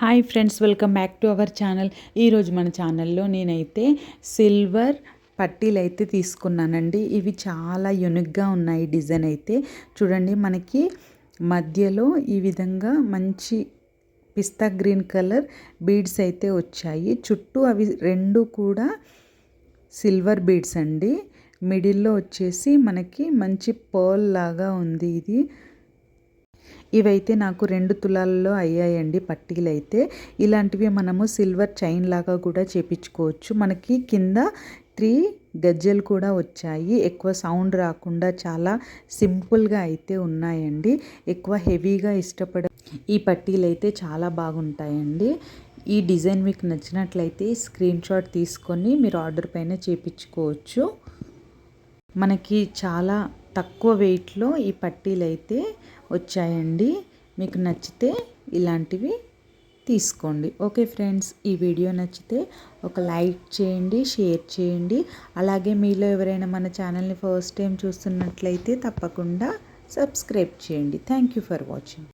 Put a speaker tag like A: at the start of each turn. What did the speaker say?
A: Hi friends welcome back to our channel. ఈరోజు మన ఛానల్లో నేనైతే సిల్వర్ పట్టీలు అయితే తీసుకున్నానండి. ఇవి చాలా యునిక్గా ఉన్నాయి డిజైన్ అయితే. చూడండి మనకి మధ్యలో ఈ విధంగా మంచి పిస్తా గ్రీన్ కలర్ బీడ్స్ అయితే వచ్చాయి. చుట్టూ అవి రెండు కూడా సిల్వర్ బీడ్స్ అండి. మిడిల్లో వచ్చేసి మనకి మంచి పర్ల్ లాగా ఉంది ఇది. ఇవైతే నాకు రెండు తులాలలో అయ్యాయండి పట్టీలు అయితే ఇలాంటివి మనము సిల్వర్ చైన్ లాగా కూడా చేపించుకోవచ్చు. మనకి కింద త్రీ గజ్జలు కూడా వచ్చాయి. ఎక్కువ సౌండ్ రాకుండా చాలా సింపుల్గా అయితే ఉన్నాయండి. ఎక్కువ హెవీగా ఇష్టపడ ఈ పట్టీలు అయితే చాలా బాగుంటాయండి. ఈ డిజైన్ మీకు నచ్చినట్లయితే స్క్రీన్ షాట్ తీసుకొని మీరు ఆర్డర్ పైన చేపించుకోవచ్చు. మనకి చాలా తక్కువ వెయిట్లో ఈ పట్టీలు అయితే వచ్చాయండి. మీకు నచ్చితే ఇలాంటివి తీసుకోండి. ఓకే ఫ్రెండ్స్ ఈ వీడియో నచ్చితే ఒక లైక్ చేయండి షేర్ చేయండి. అలాగే మీలో ఎవరైనా మన ఛానల్ని ఫస్ట్ టైం చూస్తున్నట్లయితే తప్పకుండా సబ్స్క్రైబ్ చేయండి. Thank you for watching.